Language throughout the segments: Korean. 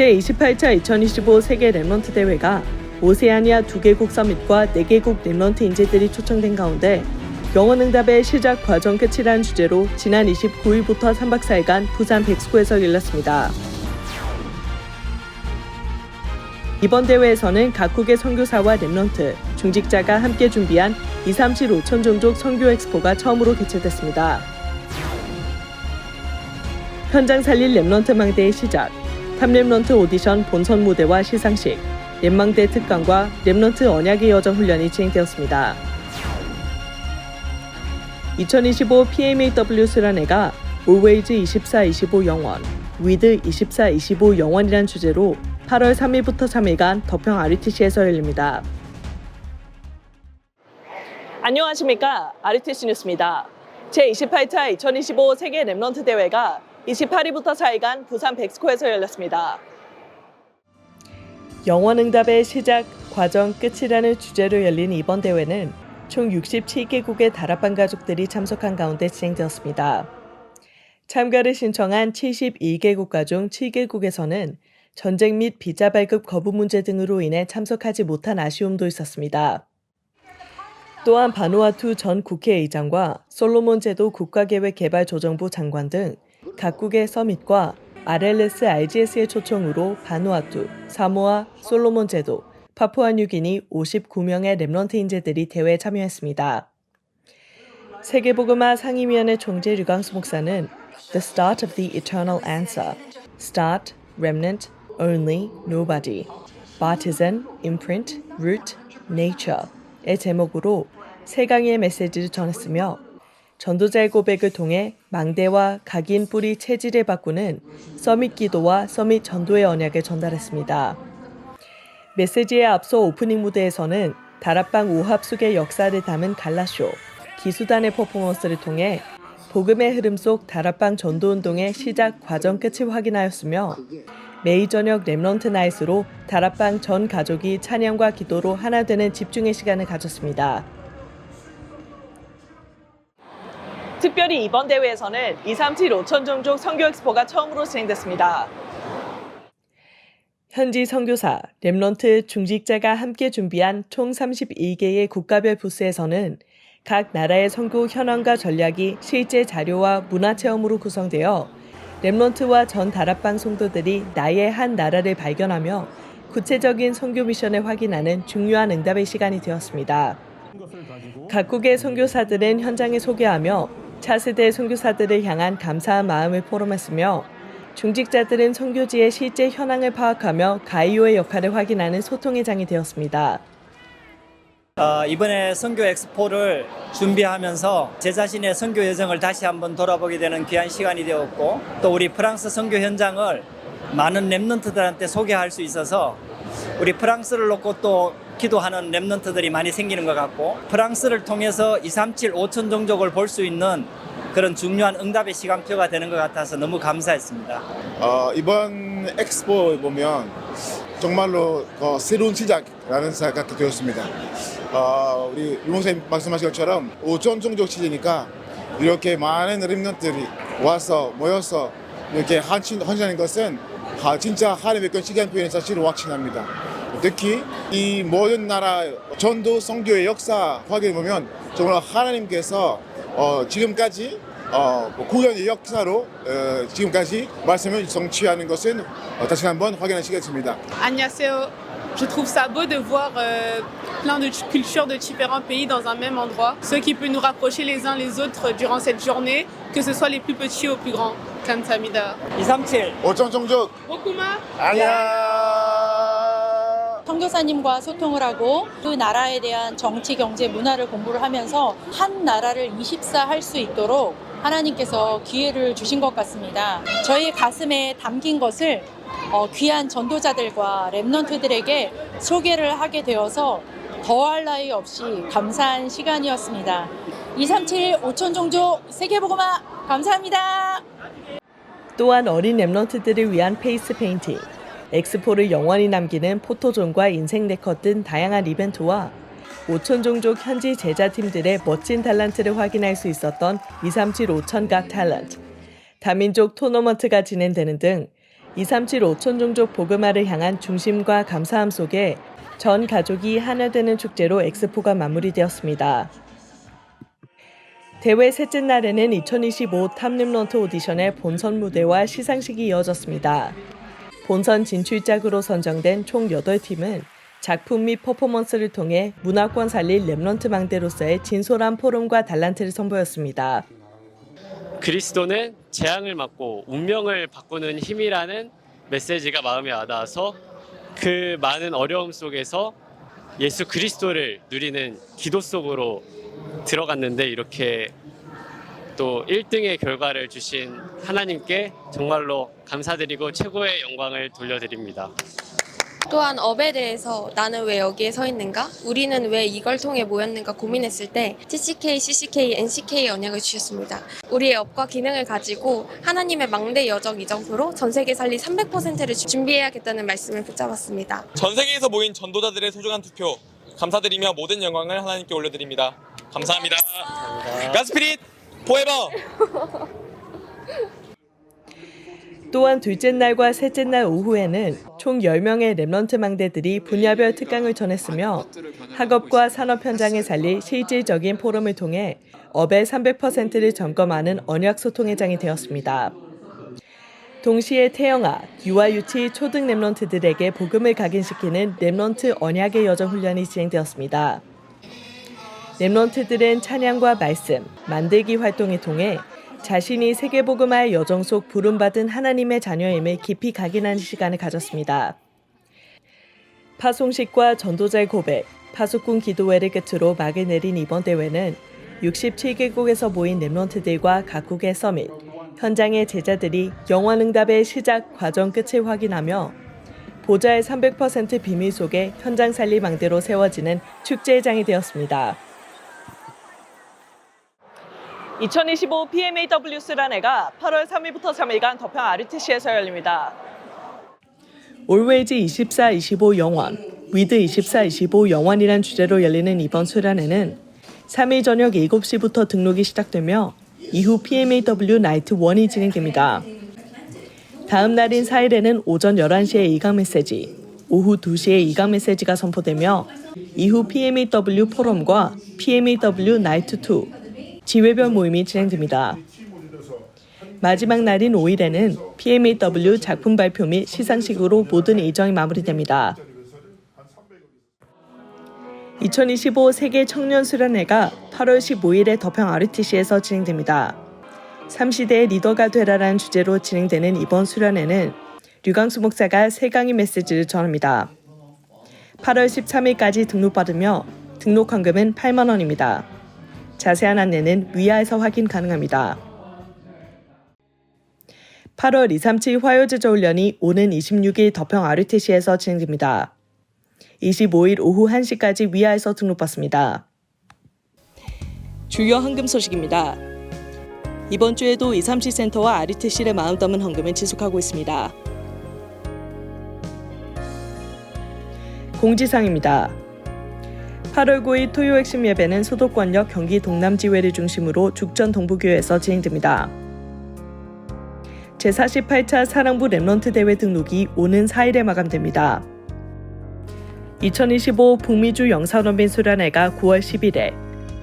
제28차 2025 세계 랩런트 대회가 오세아니아 2개국 서밋과 4개국 랩런트 인재들이 초청된 가운데 영어응답의 시작 과정 끝이라는 주제로 지난 29일부터 3박 4일간 부산 백스코에서 열렸습니다. 이번 대회에서는 각국의 선교사와 랩런트, 중직자가 함께 준비한 237 5천 종족 선교 엑스포가 처음으로 개최됐습니다. 현장 살릴 랩런트 망대의 시작, 탑랩런트 오디션 본선 무대와 시상식, 랩망대 특강과 랩런트 언약의 여정 훈련이 진행되었습니다. 2025 PMAW 수련회가 Always 24-25 영원, With 24-25 영원이란 주제로 8월 3일부터 3일간 덕평 RUTC에서 열립니다. 안녕하십니까. RUTC 뉴스입니다. 제28차 2025 세계 랩런트 대회가 28일부터 4일간 부산 백스코에서 열렸습니다. 영원응답의 시작, 과정, 끝이라는 주제로 열린 이번 대회는 총 67개국의 다락방 가족들이 참석한 가운데 진행되었습니다. 참가를 신청한 71개국가 중 7개국에서는 전쟁 및 비자 발급 거부 문제 등으로 인해 참석하지 못한 아쉬움도 있었습니다. 또한 바누아투 전 국회의장과 솔로몬 제도 국가계획개발조정부 장관 등 각국의 서밋과 RLS RGS의 초청으로 바누아투, 사모아, 솔로몬 제도, 파푸아 뉴기니 59명의 랩런트 인재들이 대회에 참여했습니다. 세계복음화 상임위원회 총재 류광수 목사는 The Start of the Eternal Answer, Start, Remnant, Only, Nobody, Baptism, Imprint, Root, Nature의 제목으로 세 강의 메시지를 전했으며 전도자의 고백을 통해 망대와 각인 뿌리 체질을 바꾸는 서밋 기도와 서밋 전도의 언약을 전달했습니다. 메시지에 앞서 오프닝 무대에서는 다락방 오합 속의 역사를 담은 갈라쇼, 기수단의 퍼포먼스를 통해 복음의 흐름 속 다락방 전도운동의 시작 과정 끝을 확인하였으며 매일 저녁 랩런트 나잇으로 다락방 전 가족이 찬양과 기도로 하나 되는 집중의 시간을 가졌습니다. 특별히 이번 대회에서는 237 5천 종족 선교 엑스포가 처음으로 진행됐습니다. 현지 선교사, 랩런트, 중직자가 함께 준비한 총 31개의 국가별 부스에서는 각 나라의 선교 현황과 전략이 실제 자료와 문화 체험으로 구성되어 랩런트와 전 다락방 성도들이 나의 한 나라를 발견하며 구체적인 선교 미션을 확인하는 중요한 응답의 시간이 되었습니다. 각국의 선교사들은 현장에 소개하며 차세대 선교사들을 향한 감사한 마음을 포럼했으며 중직자들은 선교지의 실제 현황을 파악하며 가이오의 역할을 확인하는 소통의 장이 되었습니다. 어, 이번에 선교 엑스포를 준비하면서 제 자신의 선교 여정을 다시 한번 돌아보게 되는 귀한 시간이 되었고 또 우리 프랑스 선교 현장을 많은 랩런트들한테 소개할 수 있어서 우리 프랑스를 놓고 또 기도하는 랩런트들이 많이 생기는 것 같고 프랑스를 통해서 237 5천 종족을 볼 수 있는 그런 중요한 응답의 시간표가 되는 것 같아서 너무 감사했습니다. 어, 이번 엑스포 보면 정말로 어, 새로운 시작라는 생각이 되었습니다. 어, 우리 유목사님 말씀하신 것처럼 5천 종족 시대니까 이렇게 많은 랩런트들이 와서 모여서 이렇게 한신, 헌신하는 것은 아, 진짜 하나님의 건 시간 표현의 사실을 확신합니다. 특히 이 모든 나라 전도 성교의 역사 확인해 보면 정말 하나님께서 어, 지금까지 어, 뭐 구현의 역사로 어, 지금까지 말씀을 성취하는 것은 어, 다시 한번 확인하시겠습니다. Agnaseo, je trouve ça beau de voir euh, plein de cultures de différents pays dans un même endroit, ce qui peut nous rapprocher les uns les autres durant cette journée, que ce soit les plus petits aux plus grands. Kamsamida. 237 5천 종족 Bokuma 안녕. 선교사님과 소통을 하고 그 나라에 대한 정치, 경제, 문화를 공부를 하면서 한 나라를 24할 수 있도록 하나님께서 기회를 주신 것 같습니다. 저희 가슴에 담긴 것을 어, 귀한 전도자들과 랩런트들에게 소개를 하게 되어서 더할 나위 없이 감사한 시간이었습니다. 237 5천 종족 세계보고마 감사합니다. 또한 어린 랩런트들을 위한 페이스 페인팅, 엑스포를 영원히 남기는 포토존과 인생 네컷 등 다양한 이벤트와 5천 종족 현지 제자팀들의 멋진 탤런트를 확인할 수 있었던 237 5천각 탤런트, 다민족 토너먼트가 진행되는 등 237 5천 종족 보그마를 향한 중심과 감사함 속에 전 가족이 하나 되는 축제로 엑스포가 마무리되었습니다. 대회 셋째 날에는 2025 탑림런트 오디션의 본선 무대와 시상식이 이어졌습니다. 본선 진출작으로 선정된 총 8팀은 작품 및 퍼포먼스를 통해 문화권 살릴 랩런트 망대로서의 진솔한 포럼과 달란트를 선보였습니다. 그리스도는 재앙을 막고 운명을 바꾸는 힘이라는 메시지가 마음에 와닿아서 그 많은 어려움 속에서 예수 그리스도를 누리는 기도 속으로 들어갔는데 이렇게 또 1등의 결과를 주신 하나님께 정말로 감사드리고 최고의 영광을 돌려드립니다. 또한 업에 대해서 나는 왜 여기에 서 있는가? 우리는 왜 이걸 통해 모였는가 고민했을 때 TCK, CCK, NCK 언약을 주셨습니다. 우리의 업과 기능을 가지고 하나님의 망대 여정 이정표로 전 세계 살리 300%를 준비해야겠다는 말씀을 붙잡았습니다. 전 세계에서 모인 전도자들의 소중한 투표 감사드리며 모든 영광을 하나님께 올려드립니다. 감사합니다. 가스피릿 포에버. 또한 둘째 날과 셋째 날 오후에는 총 10명의 랩런트 망대들이 분야별 특강을 전했으며 학업과 산업 현장에 살릴 실질적인 포럼을 통해 업의 300%를 점검하는 언약 소통의 장이 되었습니다. 동시에 태영아, 유아 유치 초등 랩런트들에게 복음을 각인시키는 랩런트 언약의 여정 훈련이 진행되었습니다. 랩런트들은 찬양과 말씀, 만들기 활동을 통해 자신이 세계복음화의 여정 속 부름받은 하나님의 자녀임을 깊이 각인하는 시간을 가졌습니다. 파송식과 전도자의 고백, 파수꾼 기도회를 끝으로 막을 내린 이번 대회는 67개국에서 모인 랩런트들과 각국의 서밋, 현장의 제자들이 영원응답의 시작 과정 끝을 확인하며 보좌의 300% 비밀 속에 현장 살리 망대로 세워지는 축제의 장이 되었습니다. 2025 PMAW 수련회가 8월 3일부터 3일간 덕평 RUTC에서 열립니다. Always 24-25 영원, With 24-25 영원이란 주제로 열리는 이번 수련회는 3일 저녁 7시부터 등록이 시작되며 이후 PMAW 나이트 1이 진행됩니다. 다음 날인 4일에는 오전 11시에 이강 메시지, 오후 2시에 이강 메시지가 선포되며 이후 PMAW 포럼과 PMAW 나이트 2, 지회별 모임이 진행됩니다. 마지막 날인 5일에는 PMAW 작품 발표 및 시상식으로 모든 일정이 마무리됩니다. 2025 세계 청년 수련회가 8월 15일에 덕평 RUTC에서 진행됩니다. 3시대의 리더가 되라라는 주제로 진행되는 이번 수련회는 류광수 목사가 세 강의 메시지를 전합니다. 8월 13일까지 등록받으며 등록 헌금은 8만 원입니다. 자세한 안내는 위아에서 확인 가능합니다. 8월 237 화요제저 훈련이 오는 26일 덕평 RUTC에서 진행됩니다. 25일 오후 1시까지 위아에서 등록받습니다. 주요 헌금 소식입니다. 이번 주에도 237 센터와 RUTC의 마음 담은 헌금을 지속하고 있습니다. 공지사항입니다. 8월 9일 토요 핵심 예배는 소도권역 경기 동남지회를 중심으로 죽전 동부교회에서 진행됩니다. 제48차 사랑부 랩런트 대회 등록이 오는 4일에 마감됩니다. 2025 북미주 영산어빈 수련회가 9월 10일에,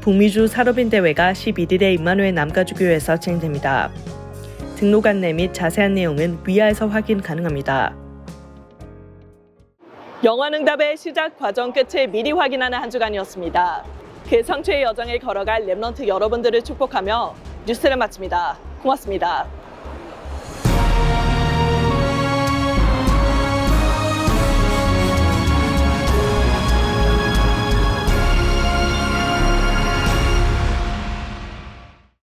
북미주 사로빈 대회가 11일에 임마누엘 남가주교회에서 진행됩니다. 등록 안내 및 자세한 내용은 위아에서 확인 가능합니다. 영화응답의 시작 과정 끝을 미리 확인하는 한 주간이었습니다. 그 성취의 여정을 걸어갈 랩런트 여러분들을 축복하며 뉴스를 마칩니다. 고맙습니다.